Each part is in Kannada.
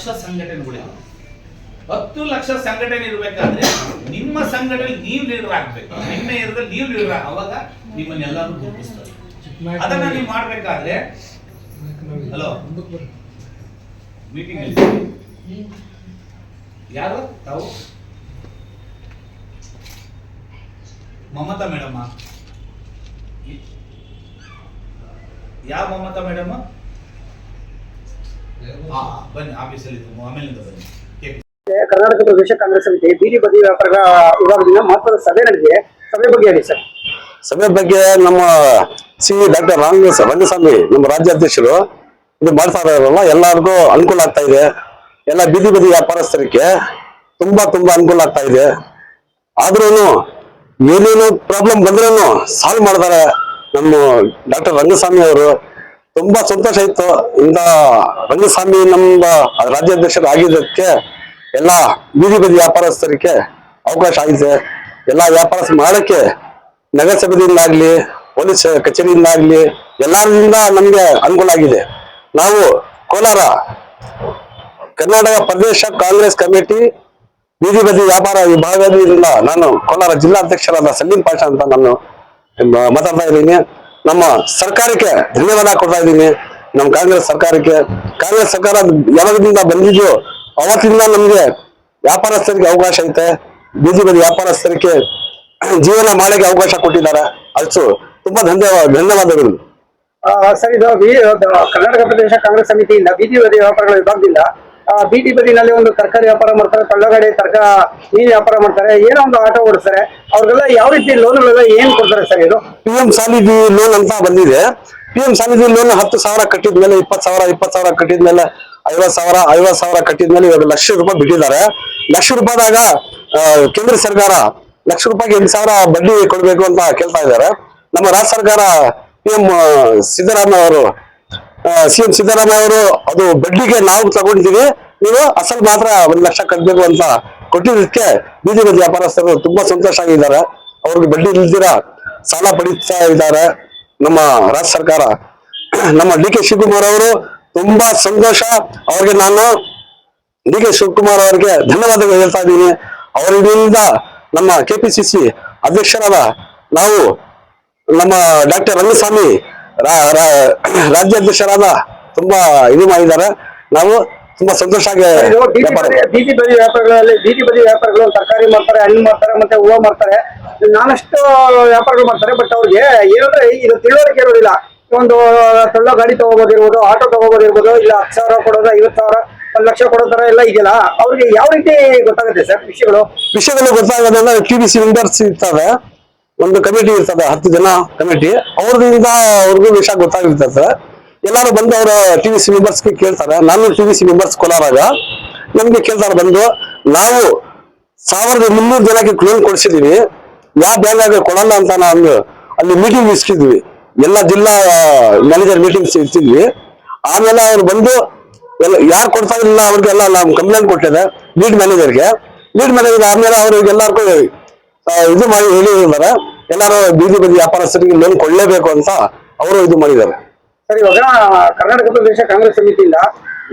ಲಕ್ಷ ಸಂಘಟನೆಗಳಿವೆ. ಹತ್ತು ಲಕ್ಷ ಸಂಘಟನೆ ಇರ್ಬೇಕಾದ್ರೆ ನಿಮ್ಮ ಸಂಘಟನೆ ನೀವು ಲೀಡರ್ ಆಗ್ಬೇಕು. ನಿಮ್ಮ ಏರಿಯಾದಲ್ಲಿ ನೀವು ಲೀಡರ್ ಅವಾಗ ನಿಮ್ಮನ್ನೆಲ್ಲರೂ ಗುರುತಿಸ್ತಾರೆ. ಅದನ್ನ ನೀವು ಮಾಡ್ಬೇಕಾದ್ರೆ ಹಲೋ? ಮೀಟಿಂಗ್ ಯಾರು? ತಾವು? ಮಮತಾ ಮೇಡಮ್ಮ ಯಾವ ಮಮತಾ ಮೇಡಮ್? ಬನ್ನಿ ಆಫೀಸಲ್ಲಿ ಇದ್ದು ಆಮೇಲಿಂದ ಬನ್ನಿ. KP. ಕರ್ನಾಟಕ ಪ್ರದೇಶ ಕಾಂಗ್ರೆಸ್ ಸಮಿತಿ ಬೀದಿ ಬದಿ ವ್ಯಾಪಾರ ವಿಭಾಗದಿಂದ ಮಹತ್ವದ ಸಭೆ ನಡೆದಿದೆ. ಸಭೆ ಬಗ್ಗೆ ಹೇಳಿ ಸರ್. ಸಭೆ ಬಗ್ಗೆ ನಮ್ಮ ಸಿ ಡಾಕ್ಟರ್ ರಾಂಗ ರಂಗಸ್ವಾಮಿ ನಮ್ಮ ರಾಜ್ಯಾಧ್ಯಕ್ಷರು ಇದು ಮಾಡ್ತಾ ಇರೋಲ್ಲ ಎಲ್ಲರಿಗೂ ಅನುಕೂಲ ಆಗ್ತಾ ಇದೆ. ಎಲ್ಲ ಬೀದಿ ಬದಿ ವ್ಯಾಪಾರಸ್ಥರಿಗೆ ತುಂಬಾ ತುಂಬಾ ಅನುಕೂಲ ಆಗ್ತಾ ಇದೆ. ಆದ್ರೂ ಏನೇನು ಪ್ರಾಬ್ಲಮ್ ಬಂದ್ರೂ ಸಾಲ್ವ್ ಮಾಡ್ತಾರೆ ನಮ್ಮ ಡಾಕ್ಟರ್ ರಂಗಸ್ವಾಮಿ ಅವರು. ತುಂಬಾ ಸಂತೋಷ ಇತ್ತು. ಇಂದ ರಂಗಸ್ವಾಮಿ ನಮ್ಮ ರಾಜ್ಯಾಧ್ಯಕ್ಷರು ಆಗಿದ್ದಕ್ಕೆ ಎಲ್ಲ ಬೀದಿ ಬದಿ ವ್ಯಾಪಾರಸ್ಥರಿಗೆ ಅವಕಾಶ ಆಗಿದೆ ಎಲ್ಲ ವ್ಯಾಪಾರ ಮಾಡಕ್ಕೆ ನಗರಸಭೆಯಿಂದಾಗ್ಲಿ, ಪೊಲೀಸ್ ಕಚೇರಿಯಿಂದಾಗ್ಲಿ ಎಲ್ಲರಿಂದ ನಮ್ಗೆ ಅನುಕೂಲ ಆಗಿದೆ. ನಾವು ಕೋಲಾರ, ಕರ್ನಾಟಕ ಪ್ರದೇಶ ಕಾಂಗ್ರೆಸ್ ಕಮಿಟಿ ಬೀದಿ ಬದಿ ವ್ಯಾಪಾರ ವಿಭಾಗದಿಂದ ನಾನು ಕೋಲಾರ ಜಿಲ್ಲಾಧ್ಯಕ್ಷರಾದ ಸಲೀಂ ಪಾಷಾ ಅಂತ ನಾನು ಮಾತಾಡ್ತಾ ಇದ್ದೀನಿ. ನಮ್ಮ ಸರ್ಕಾರಕ್ಕೆ ಧನ್ಯವಾದ ಕೊಡ್ತಾ ಇದ್ದೀನಿ. ನಮ್ಮ ಕಾಂಗ್ರೆಸ್ ಸರ್ಕಾರಕ್ಕೆ. ಕಾಂಗ್ರೆಸ್ ಸರ್ಕಾರ ಯಾವಾಗದಿಂದ ಬಂದಿದ್ದು ಅವತ್ತಿಂದ ನಮ್ಗೆ ವ್ಯಾಪಾರಸ್ಥರಿಗೆ ಅವಕಾಶ ಐತೆ. ಬೀದಿ ಬದಿ ವ್ಯಾಪಾರಸ್ಥರಿಗೆ ಜೀವನ ಮಾಡಕ್ಕೆ ಅವಕಾಶ ಕೊಟ್ಟಿದ್ದಾರೆ. ಅಲ್ಸು, ತುಂಬಾ ಧನ್ಯವಾದ ಧನ್ಯವಾದಗಳು. ಸರ್, ಇದು ಕರ್ನಾಟಕ ಪ್ರದೇಶ ಕಾಂಗ್ರೆಸ್ ಸಮಿತಿಯಿಂದ ಬೀದಿ ಬದಿ ವ್ಯಾಪಾರಗಳ ವಿಭಾಗದಿಂದ ಬೀದಿ ಬದಿನಲ್ಲಿ ಒಂದು ತರಕಾರಿ ವ್ಯಾಪಾರ ಮಾಡ್ತಾರೆ, ತಳ್ಳಗಡೆ ತರ್ಕ ಮೀನು ವ್ಯಾಪಾರ ಮಾಡ್ತಾರೆ, ಏನೋ ಒಂದು ಆಟೋ ಓಡಿಸ್ತಾರೆ, ಅವ್ರಿಗೆಲ್ಲ ಯಾವ ರೀತಿ ಲೋನ್ಗಳೆಲ್ಲ ಏನ್ ಕೊಡ್ತಾರೆ ಸರ್ ಇದು? ಪಿ ಎಂ ಸಾನಿಧಿ ಲೋನ್ ಅಂತ ಬಂದಿದೆ. ಪಿ ಎಂ ಸಾನಿಧಿ ಲೋನ್ ಹತ್ತು ಸಾವಿರ ಕಟ್ಟಿದ್ಮೇಲೆ ಇಪ್ಪತ್ತು ಸಾವಿರ ಇಪ್ಪತ್ತು ಸಾವಿರ ಕಟ್ಟಿದ್ಮೇಲೆ ಐವತ್ತು ಸಾವಿರ ಐವತ್ತು ಸಾವಿರ ಕಟ್ಟಿದ್ಮೇಲೆ ಇವಾಗ ಲಕ್ಷ ರೂಪಾಯಿ ಬಿಟ್ಟಿದ್ದಾರೆ. ಲಕ್ಷ ರೂಪಾಯಿದಾಗ ಕೇಂದ್ರ ಸರ್ಕಾರ ಲಕ್ಷ ರೂಪಾಯಿಗೆ ಎಂಟು ಸಾವಿರ ಬಡ್ಡಿ ಕೊಡಬೇಕು ಅಂತ ಕೇಳ್ತಾ ಇದ್ದಾರೆ. ನಮ್ಮ ರಾಜ್ಯ ಸರ್ಕಾರ ಪಿ ಎಂ ಸಿದ್ದರಾಮಯ್ಯ ಅವರು ಸಿ ಎಂ ಸಿದ್ದರಾಮಯ್ಯ ಅವರು ಅದು ಬಡ್ಡಿಗೆ ನಾವು ತಗೊಂಡಿದ್ದೀವಿ, ನೀವು ಅಸಲ್ ಮಾತ್ರ ಒಂದ್ ಲಕ್ಷ ಕಟ್ಟಬೇಕು ಅಂತ ಕೊಟ್ಟಿದ್ದಕ್ಕೆ ಬೀದಿ ಬದಿ ವ್ಯಾಪಾರಸ್ಥರು ತುಂಬಾ ಸಂತೋಷ ಆಗಿದ್ದಾರೆ. ಅವ್ರಿಗೆ ಬಡ್ಡಿ ಇಲ್ದಿರ ಸಾಲ ಪಡೀತಾ ಇದ್ದಾರೆ ನಮ್ಮ ರಾಜ್ಯ ಸರ್ಕಾರ. ನಮ್ಮ ಡಿ ಕೆ ಶಿವಕುಮಾರ್ ಅವರು ತುಂಬಾ ಸಂತೋಷ. ಅವ್ರಿಗೆ ನಾನು ಡಿ ಕೆ ಶಿವಕುಮಾರ್ ಅವರಿಗೆ ಧನ್ಯವಾದಗಳು ಹೇಳ್ತಾ ಇದ್ದೀನಿ. ಅವರಿಂದ ನಮ್ಮ ಕೆಪಿಸಿಸಿ ಅಧ್ಯಕ್ಷರಾದ ನಾವು ನಮ್ಮ ಡಾಕ್ಟರ್ ರಂಗಸ್ವಾಮಿ ರಾಜ್ಯಾಧ್ಯಕ್ಷರಾದ ತುಂಬಾ ಇದು ಮಾಡಿದ್ದಾರೆ. ನಾವು ತುಂಬಾ ಸಂತೋಷ ಆಗಿ ಬೀದಿ ಬದಿ ವ್ಯಾಪಾರಗಳಲ್ಲಿ ಬೀದಿ ಬದಿ ವ್ಯಾಪಾರಗಳು ತರಕಾರಿ ಮಾಡ್ತಾರೆ ಹಣ್ಣು ಮಾಡ್ತಾರೆ ಮತ್ತೆ ಹೂವು ಮಾಡ್ತಾರೆ. ನಾನಷ್ಟು ವ್ಯಾಪಾರಗಳು ಮಾಡ್ತಾರೆ ಬಟ್ ಅವ್ರಿಗೆ ಏನಂದ್ರೆ ಇದು ತಿಳುವಳಿಕೆ ಇರೋದಿಲ್ಲ. ಒಂದು ಸಣ್ಣ ಗಾಡಿ ತಗೋಬೋದಿರ್ಬೋದು ಆಟೋ ತಗೋಬೋದಿರ್ಬೋದು ಇಲ್ಲ ಹತ್ತು ಸಾವಿರ ಕೊಡೋದು ಐವತ್ತು ಸಾವಿರ ಒಂದು ಲಕ್ಷ ಕೊಡೋ ತರ ಎಲ್ಲ ಇದೆಯಲ್ಲ ಅವ್ರಿಗೆ ಯಾವ ರೀತಿ ಗೊತ್ತಾಗುತ್ತೆ ಸರ್ ವಿಷಯಗಳು? ವಿಷಯಗಳು ಗೊತ್ತಾಗೋದಂದ್ರೆ ಟಿ ಬಿ ಸಿ ವಿಂಡರ್ಸ್ ಇರ್ತವೆ. ಒಂದು ಕಮಿಟಿ ಇರ್ತದ, ಹತ್ತು ಜನ ಕಮಿಟಿ ಅವ್ರದಿಂದ ಅವ್ರಿಗೂ ವಿಷಯ ಗೊತ್ತಾಗಿರ್ತದೆ ಎಲ್ಲರೂ ಬಂದು ಅವರ ಟಿ ವಿ ಸಿ ಮೆಂಬರ್ಸ್ಗೆ ಕೇಳ್ತಾರೆ. ನಾನು ಟಿ ವಿ ಸಿ ಮೆಂಬರ್ಸ್ ಕೋಲಾರಾಗ. ನಮ್ಗೆ ಕೇಳ್ತಾರೆ ಬಂದು, ನಾವು ಸಾವಿರದ ಮುನ್ನೂರು ಜನಕ್ಕೆ ಕ್ಲೋನ್ ಕೊಡಿಸಿದೀವಿ. ಯಾವ ಬ್ಯಾಂಕ್ ಕೊಡಲ್ಲ ಅಂತ ನಾನು ಅಲ್ಲಿ ಮೀಟಿಂಗ್ ಇಸ್ಕಿದ್ವಿ ಎಲ್ಲ ಜಿಲ್ಲಾ ಮ್ಯಾನೇಜರ್ ಮೀಟಿಂಗ್ಸ್ ಇರ್ತಿದ್ವಿ. ಆಮೇಲೆ ಅವ್ರು ಬಂದು, ಎಲ್ಲ, ಯಾರು ಕೊಡ್ತಾ ಇಲ್ಲ ಅವ್ರಿಗೆಲ್ಲ ನಾವು ಕಂಪ್ಲೇಂಟ್ ಕೊಟ್ಟಿದೆ ಲೀಡ್ ಮ್ಯಾನೇಜರ್ಗೆ ಲೀಡ್ ಮ್ಯಾನೇಜರ್ ಆದ್ಮೇಲೆ ಅವ್ರಿಗೆಲ್ಲರಿಗೂ ಇದು ಮಾಡಿ ಹೇಳಿದ್ರೆ ಎಲ್ಲಾರು ಬೀದಿ ಬದಿ ವ್ಯಾಪಾರಸ್ಥರಿಗೆ ಲೋನ್ ಕೊಡ್ಲೇಬೇಕು ಅಂತ ಅವರು ಇದು ಮಾಡಿದ್ದಾರೆ. ಸರ್ ಇವಾಗ ಕರ್ನಾಟಕ ಪ್ರದೇಶ ಕಾಂಗ್ರೆಸ್ ಸಮಿತಿಯಿಂದ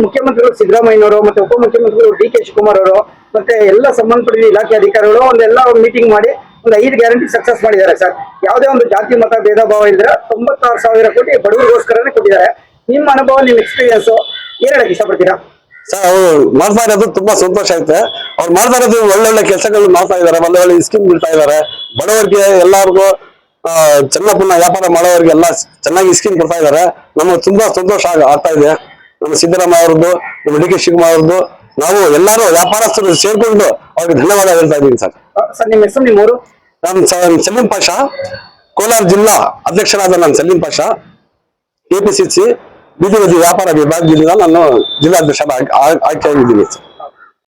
ಮುಖ್ಯಮಂತ್ರಿಗಳು ಸಿದ್ದರಾಮಯ್ಯನವರು ಮತ್ತೆ ಉಪಮುಖ್ಯಮಂತ್ರಿಗಳು ಡಿ ಕೆ ಶಿವಕುಮಾರ್ ಅವರು ಮತ್ತೆ ಎಲ್ಲ ಸಂಬಂಧಪಟ್ಟ ಇಲಾಖೆ ಅಧಿಕಾರಿಗಳು ಒಂದೆಲ್ಲ ಮೀಟಿಂಗ್ ಮಾಡಿ ಒಂದು ಐದು ಗ್ಯಾರಂಟಿ ಸಕ್ಸಸ್ ಮಾಡಿದ್ದಾರೆ ಸರ್. ಯಾವುದೇ ಒಂದು ಜಾತಿ ಮತ ಭೇದ ಭಾವ ಇದ್ರೆ ತೊಂಬತ್ತಾರು ಸಾವಿರ ಕೋಟಿ ಬಡವರಿಗೋಸ್ಕರನೇ ಕೊಟ್ಟಿದ್ದಾರೆ. ನಿಮ್ಮ ಅನುಭವ ನಿಮ್ಮ ಎಕ್ಸ್ಪೀರಿಯನ್ಸ್ ಏನ್ ಹೇಳಕ್ ಇಷ್ಟಪಡ್ತೀರಾ ಸರ್ ಅವ್ರು ಮಾಡ್ತಾ ಇರೋದು ತುಂಬಾ ಸಂತೋಷ ಐತೆ ಅವ್ರು ಮಾಡ್ತಾ ಇರೋದು ಒಳ್ಳೊಳ್ಳೆ ಕೆಲಸಗಳು ಮಾಡ್ತಾ ಇದಾರೆ ಒಳ್ಳೆ ಒಳ್ಳೆ ಸ್ಕೀಮ್ ಬಿಡ್ತಾ ಇದಾರೆ ಬಡವರಿಗೆ ಎಲ್ಲಾರ್ಗೂ ಆ, ಚೆನ್ನ ಪುಣ್ಣ ವ್ಯಾಪಾರ ಮಾಡೋರಿಗೆ ಎಲ್ಲ ಚೆನ್ನಾಗಿ ಸ್ಕೀಮ್ ಕೊಡ್ತಾ ಇದಾರೆ ನಮಗೆ ತುಂಬಾ ಸಂತೋಷ ಆಗ- ಆಗ್ತಾ ಇದೆ. ನಮ್ಮ ಸಿದ್ದರಾಮಯ್ಯ ಅವ್ರದ್ದು ನಮ್ಮ ಡಿ ಕೆ ಶಿವಕುಮಾರ್ ಅವ್ರದ್ದು ನಾವು ಎಲ್ಲರೂ ವ್ಯಾಪಾರಸ್ಥರು ಸೇರ್ಕೊಂಡು ಅವ್ರಿಗೆ ಧನ್ಯವಾದ ಹೇಳ್ತಾ ಇದ್ದೀನಿ ಸರ್. ಸರ್ ನಿಮ್ಮ ಹೆಸರು ನಿಮ್ಮೂರು ನಾನು ಸ- ಸಲೀಂ ಪಾಷಾ ಕೋಲಾರ ಜಿಲ್ಲಾ ಅಧ್ಯಕ್ಷರಾದ ನಾನು ಸಲೀಂ ಪಾಷಾ ಕೆಪಿಸಿಸಿ ಬೀದಿ ಬದಿ ವ್ಯಾಪಾರ ವಿಭಾಗದಿಂದ ನಾನು ಜಿಲ್ಲಾಧ್ಯಕ್ಷ ಆಯ್ಕೆ ಆಗಿದ್ದೀನಿ ಸರ್.